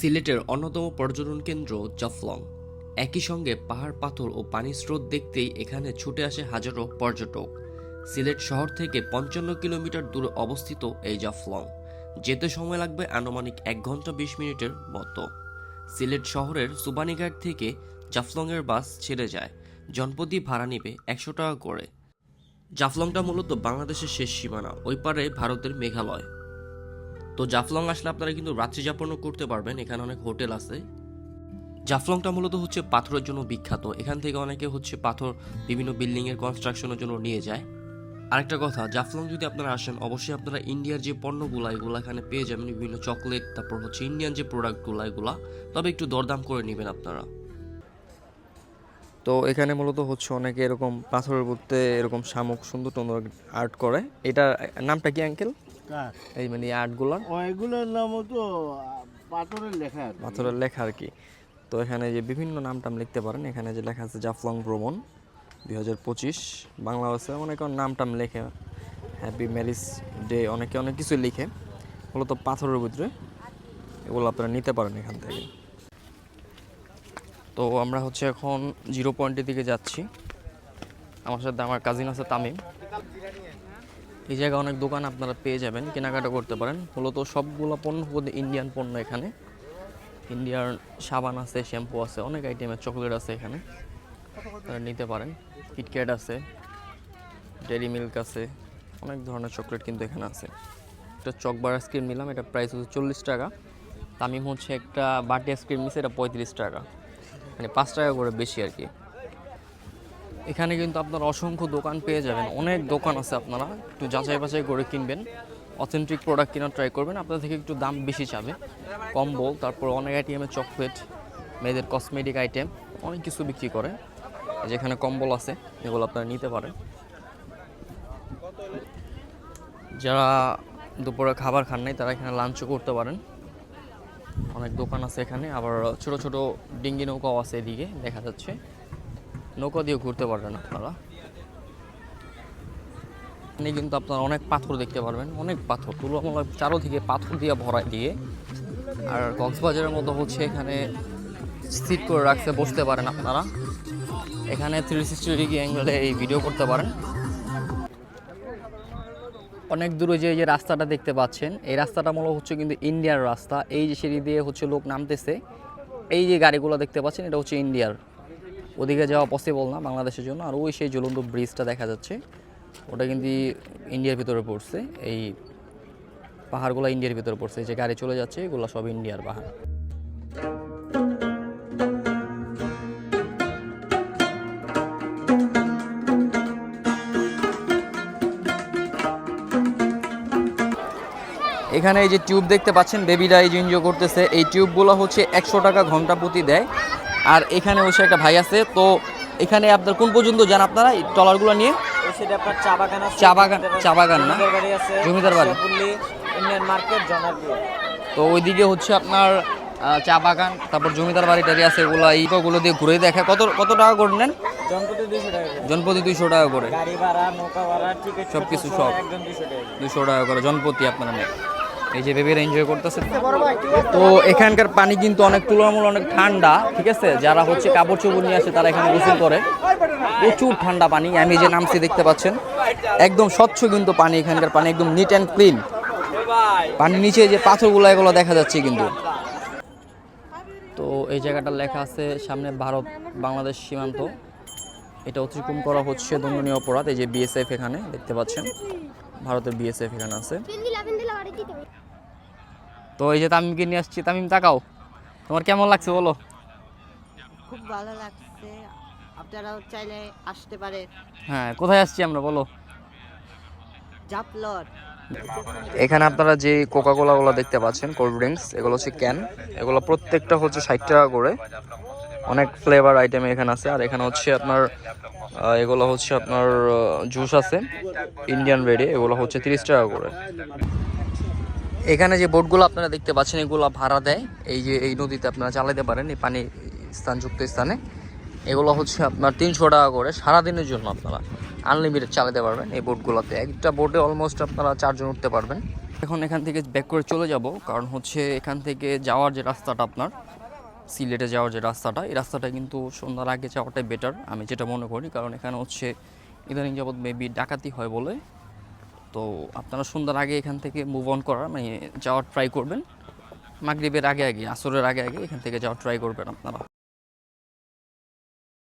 সিলেটের অন্যতম পর্যটন কেন্দ্র জাফলং। একই সঙ্গে পাহাড়, পাথর ও পানির স্রোত দেখতেই এখানে ছুটে আসে হাজারো পর্যটক। সিলেট শহর থেকে পঞ্চান্ন কিলোমিটার দূরে অবস্থিত এই জাফলং। যেতে সময় লাগবে আনুমানিক এক ঘণ্টা বিশ মিনিটের মতো। সিলেট শহরের সুবানিঘাট থেকে জাফলংয়ের বাস ছেড়ে যায়। জনপতি ভাড়া নেবে একশো টাকা করে। জাফলংটা মূলত বাংলাদেশের শেষ সীমানা, ওই পারে ভারতের মেঘালয়। তো জাফলং আসলে আপনারা কিন্তু রাত্রি যাপনও করতে পারবেন, এখানে অনেক হোটেল আছে। জাফলংটা মূলত হচ্ছে পাথরের জন্য বিখ্যাত। এখান থেকে অনেকে হচ্ছে পাথর বিভিন্ন বিল্ডিং এর কনস্ট্রাকশনের জন্য নিয়ে যায়। আরেকটা কথা, জাফলং যদি আপনারা আসেন, অবশ্যই আপনারা ইন্ডিয়ার যে পণ্যগুলো, এগুলো এখানে পেয়ে যাবেন, বিভিন্ন চকলেট, তারপর হচ্ছে ইন্ডিয়ান যে প্রোডাক্টগুলো, এগুলা। তবে একটু দরদাম করে নেবেন আপনারা। তো এখানে মূলত হচ্ছে অনেকে এরকম পাথরের মধ্যে এরকম শামুক সুন্দর সুন্দর আর্ট করে। এটার নামটা কি কার এই মানে আর্টগুলোর ও এগুলোর নাম তো পাথরের লেখা পাথরের লেখা আর কি। তো এখানে যে বিভিন্ন নাম টাম লিখতে পারেন এখানে যে লেখা আছে জাফলং ভ্রমণ দুই হাজার পঁচিশ। বাংলা আছে অনেকে নাম টাম লেখে। হ্যাপি ম্যারিজ ডে অনেকে অনেক কিছু লিখে। মূলত পাথরের ভিতরে এগুলো আপনারা নিতে পারেন এখান থেকে। তো আমরা হচ্ছে এখন জিরো পয়েন্টের দিকে যাচ্ছি। আমার সাথে আমার কাজিন আছে তামিম। এই জায়গায় অনেক দোকান আপনারা পেয়ে যাবেন, কেনাকাটা করতে পারেন। মূলত সবগুলো পণ্য ইন্ডিয়ান পণ্য এখানে। ইন্ডিয়ার সাবান আছে শ্যাম্পু আছে, অনেক আইটেমের চকলেট আছে এখানে। আপনারা নিতে পারেন। কিটক্যাট আছে ডেরি মিল্ক আছে, অনেক ধরনের চকলেট কিন্তু এখানে আছে। একটা চকবার আইসক্রিম নিলাম, এটা প্রাইস হচ্ছে চল্লিশ টাকা। তামিম হচ্ছে একটা বাটি আইসক্রিম নিচ্ছে এটা পঁয়ত্রিশ টাকা। মানে পাঁচ টাকা করে বেশি আর কি। এখানে কিন্তু আপনারা অসংখ্য দোকান পেয়ে যাবেন। অনেক দোকান আছে আপনারা। একটু যাচাই বাছাই করে কিনবেন। অথেন্টিক প্রোডাক্ট কেনার ট্রাই করবেন। আপনার থেকে একটু দাম বেশি চাবে। কম্বল, তারপর অনেক আইটেমের চকলেট মেয়েদের কসমেটিক আইটেম অনেক কিছু বিক্রি করে। যেখানে কম্বল আছে, এগুলো আপনারা নিতে পারেন। যারা দুপুরে খাবার খান নাই, তারা এখানে লাঞ্চও করতে পারেন। অনেক দোকান আছে এখানে। আবার ছোট ছোট ডিঙ্গি নৌকাও আছে এদিকে, দেখা যাচ্ছে। নৌকা দিয়ে ঘুরতে পারবেন আপনারা। এখানে কিন্তু আপনারা অনেক পাথর দেখতে পারবেন, অনেক পাথর, তুলনামূলক চারোদিকে পাথর দিয়ে ভরাই দিয়ে। আর কক্সবাজারের মতো হচ্ছে এখানে স্থির করে রাখতে বসতে পারেন আপনারা। এখানে থ্রি সিক্সটি ডিগ্রি অ্যাঙ্গেলে এই ভিডিও করতে পারেন। অনেক দূরে যে যে রাস্তাটা দেখতে পাচ্ছেন, এই রাস্তাটা মূলত হচ্ছে কিন্তু ইন্ডিয়ার রাস্তা। এই যে সিঁড়ি দিয়ে হচ্ছে লোক নামতেছে, এই যে গাড়িগুলো দেখতে পাচ্ছেন, এটা হচ্ছে ইন্ডিয়ার। ওদিকে যাওয়া পসিবল না বাংলাদেশের জন্য। আর ওই সেই জ্বলন্ত ব্রিজটা দেখা যাচ্ছে। ওটা কিন্তু ইন্ডিয়ার ভিতরে পড়ছে। এই পাহাড়গুলো ইন্ডিয়ার ভিতরে পড়ছে। যে গাড়ি চলে যাচ্ছে, এগুলো সব ইন্ডিয়ার পাহাড়। এখানে এই যে টিউব দেখতে পাচ্ছেন বেবিরা এই যে করতেছে। এই টিউবগুলো হচ্ছে একশো টাকা ঘণ্টা প্রতি দেয়। আর এখানে হচ্ছে একটা ভাই আছে তো এখানে আপনার কোন পর্যন্ত যান আপনারা? এই ট্রলারগুলো নিয়ে? সেটা আপনার চা বাগান চা বাগান চা বাগান না? জমিদার বাড়ি ইন্ডিয়ান মার্কেট জনাপুর তো ওইদিকে হচ্ছে আপনার চা বাগান তারপর জমিদার বাড়ি টাড়ি আছে এগুলো এইগুলো দিয়ে ঘুরে দেখা। কত কত টাকা করে নেন? জনপ্রতি দুইশো টাকা করে। সবকিছু সব। দুইশো টাকা করে। করে আপনারা নেন। এই যে বেবিরা এনজয় করতেছে। তো এখানকার পানি কিন্তু অনেক তুলনামূলক অনেক ঠান্ডা ঠিক আছে? যারা হচ্ছে কাপড় চোপড় নিয়ে আসে তারা এখানে গোসল করে। প্রচুর ঠান্ডা পানি আমি যে নামছি দেখতে পাচ্ছেন। একদম স্বচ্ছ কিন্তু পানি এখানকার পানি একদম নিট অ্যান্ড ক্লিন পানির নিচে যে পাথরগুলো এগুলো দেখা যাচ্ছে কিন্তু। তো এই জায়গাটা লেখা আছে সামনে ভারত বাংলাদেশ সীমান্ত। এটা অতিক্রম করা হচ্ছে দণ্ডনীয় অপরাধ এই যে বিএসএফ এখানে দেখতে পাচ্ছেন। ভারতের বিএসএফ এখানে আছে। তো এই যে তামিমকে নিয়ে আসছি। তামিম তাকাও। তোমার কেমন লাগছে বলো? খুব ভালো লাগছে। আপনারাও চাইলে আসতে পারে হ্যাঁ কোথায় আসছি আমরা বলো? জাপলর এখানে আপনারা যে কোকা কোলাগুলো দেখতে পাচ্ছেন কোল্ড ড্রিঙ্কস এগুলো হচ্ছে ক্যান। এগুলো প্রত্যেকটা হচ্ছে ষাট টাকা করে। অনেক ফ্লেভার আইটেম এখানে আছে। আর এখানে হচ্ছে আপনার এগুলো হচ্ছে আপনার জুস আছে। ইন্ডিয়ান রেডি এগুলো হচ্ছে তিরিশ টাকা করে। এখানে যে বোটগুলো আপনারা দেখতে পাচ্ছেন, এগুলো ভাড়া দেয়। এই যে এই নদীতে আপনারা চালাতে পারেন, এই পানি স্থানযুক্ত স্থানে। এগুলো হচ্ছে আপনার তিনশো টাকা করে সারাদিনের জন্য আপনারা আনলিমিটেড চালাতে পারবেন এই বোটগুলোতে। একটা বোটে অলমোস্ট আপনারা চারজন উঠতে পারবেন। এখন এখান থেকে ব্যাক করে চলে যাব, কারণ হচ্ছে এখান থেকে যাওয়ার যে রাস্তাটা আপনার, সিলেটে যাওয়ার যে রাস্তাটা, এই রাস্তাটা কিন্তু সন্ধ্যার আগে যাওয়াটাই বেটার আমি যেটা মনে করি। কারণ এখানে হচ্ছে ইদানিং যাবৎ মেবি ডাকাতি হয় বলে তো আপনারা সন্ধ্যার আগে এখান থেকে মুভ অন করার মানে যাওয়ার ট্রাই করবেন। মাগরীবের আগে আগে, আসরের আগে আগে এখান থেকে যাওয়ার ট্রাই করবেন আপনারা।